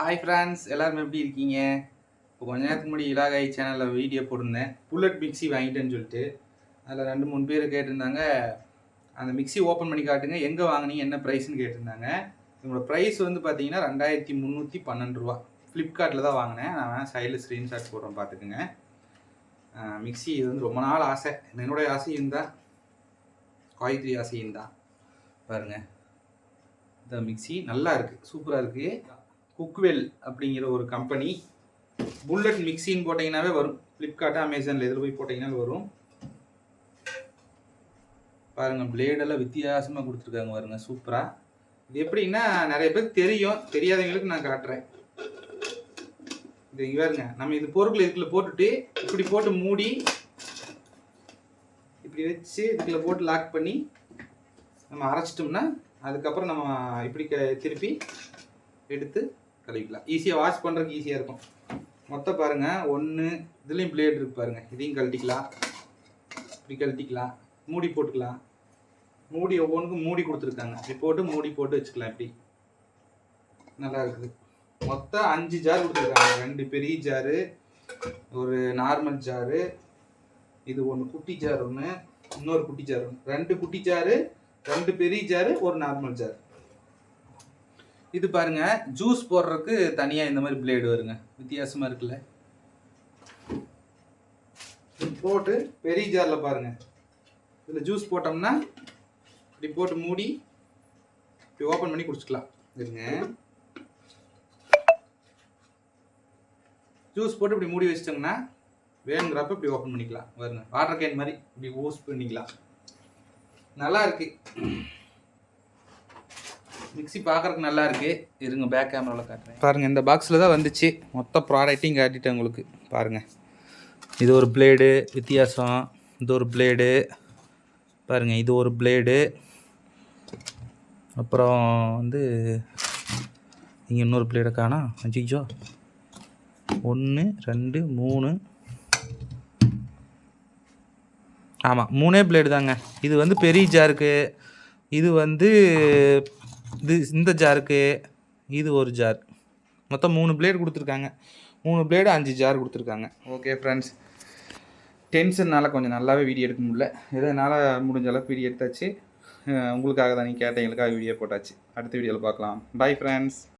Hi friends எல்லோரும் எப்படி இருக்கீங்க? இப்போ கொஞ்ச நேரத்துக்கு முன்னாடி இலாகாய் சேனலில் வீடியோ போட்டிருந்தேன். புல்லட் மிக்ஸி வாங்கிட்டேன்னு சொல்லிட்டு. அதில் ரெண்டு மூணு பேர் கேட்டிருந்தாங்க. அந்த மிக்ஸி ஓப்பன் பண்ணி காட்டுங்க. எங்கே வாங்குனீங்க என்ன ப்ரைஸ்னு கேட்டிருந்தாங்க. இதோட ப்ரைஸ் வந்து பார்த்தீங்கன்னா ரெண்டாயிரத்தி முந்நூற்றி பன்னெண்டு ரூபா. ஃப்ளிப்கார்ட்டில் தான் வாங்கினேன். நான் சைடில் ஸ்க்ரீன்ஷாட் போடுறேன் பார்த்துக்குங்க மிக்சி மிக்ஸி இது வந்து ரொம்ப நாள் ஆசை. என்னுடைய ஆசையும் தான். காய்கறி ஆசையும் தான். பாருங்கள் இந்த மிக்ஸி நல்லா இருக்குது சூப்பராக இருக்குது குக்வெல் அப்படிங்கிற ஒரு கம்பெனி புல்லட் மிக்ஸின்னு போட்டிங்கனாவே வரும். ஃப்ளிப்கார்ட்டு அமேசானில் எதில் போய் போட்டிங்கனாலும் வரும். பாருங்கள் பிளேடெல்லாம் வித்தியாசமாக கொடுத்துருக்காங்க பாருங்க சூப்பராக இது எப்படின்னா நிறைய பேருக்கு தெரியும். தெரியாதவங்களுக்கு நான் காட்டுறேன். இது இங்கே பாருங்க நம்ம இது பொருட்கள் இதுக்குள்ள போட்டுட்டு இப்படி போட்டு மூடி இப்படி வச்சு இதுக்குள்ள போட்டு லாக் பண்ணி நம்ம அரைச்சிட்டோம்னா அதுக்கப்புறம் நம்ம இப்படி க- திருப்பி எடுத்து கழுவிக்கலாம் ஈஸியாக வாஷ் பண்ணுறதுக்கு ஈஸியாக இருக்கும். மொத்தம் பாருங்கள் ஒன்று இதுலேயும் பிளேட் இருக்கு பாருங்கள் இதையும் கழட்டிக்கலாம். இப்படி கழட்டிக்கலாம். மூடி போட்டுக்கலாம். மூடி ஒவ்வொன்றுக்கும் மூடி கொடுத்துருக்காங்க. இப்படி போட்டு மூடி போட்டு வச்சுக்கலாம். இப்படி. நல்லா இருக்குது. மொத்தம் அஞ்சு ஜார் கொடுத்துருக்காங்க. ரெண்டு பெரிய ஜாரு ஒரு நார்மல் ஜாரு இது ஒன்று குட்டி ஜார் ஒன்று இன்னொரு குட்டி ஜார் ஒன்று ரெண்டு குட்டி ஜாரு ரெண்டு பெரிய ஜாரு ஒரு நார்மல் ஜார் இது பாருங்க ஜூஸ் போடுறதுக்கு தனியா இந்த மாதிரி பிளேடு வருங்க. வித்தியாசமா இருக்குல்ல. போட்டு பெரிய ஜார்ல பாருங்க. இதுல ஜூஸ் போட்டோம்னா இப்படி போட்டு மூடி இப்படி ஓபன் பண்ணி குடிச்சுக்கலாம். இருங்க. ஜூஸ் போட்டு இப்படி மூடி வச்சிட்டோம்னா வேணுங்கிறப்ப இப்படி ஓப்பன் பண்ணிக்கலாம். வருங்க. வாட்டர் கேன் மாதிரி இப்படி யூஸ் பண்ணிக்கலாம். நல்லா இருக்கு. மிக்ஸி பார்க்குறதுக்கு நல்லா இருக்கு. இருங்க பேக் கேமராவில் காட்டுறேன். பாருங்கள் இந்த பாக்ஸில் தான் வந்துச்சு. மொத்த ப்ராடக்ட்டையும் காட்டிட்டேன் உங்களுக்கு. பாருங்கள் இது ஒரு பிளேடு வித்தியாசம். இது ஒரு பிளேடு பாருங்கள் இது ஒரு பிளேடு அப்புறம் வந்து இங்கே இன்னொரு பிளேடை காணா. அஜிஜோ. ஒன்று ரெண்டு மூணு. ஆமாம் மூணே பிளேடு தாங்க. இது வந்து பெரிய ஜாருக்கு இது வந்து இது இந்த ஜாருக்கு இது ஒரு ஜார். மொத்தம் மூணு பிளேடு கொடுத்துருக்காங்க. மூணு பிளேடு அஞ்சு ஜார் கொடுத்துருக்காங்க. ஓகே ஃப்ரெண்ட்ஸ் டென்ஷன்னால கொஞ்சம் நல்லாவே வீடியோ எடுக்க முடியல. ஏதோ என்னால் முடிஞ்ச அளவுக்கு வீடியோ எடுத்தாச்சு. உங்களுக்காக தான் நீங்கள் கேட்டவங்களுக்காக வீடியோ போட்டாச்சு. அடுத்த வீடியோவில் பார்க்கலாம். Bye friends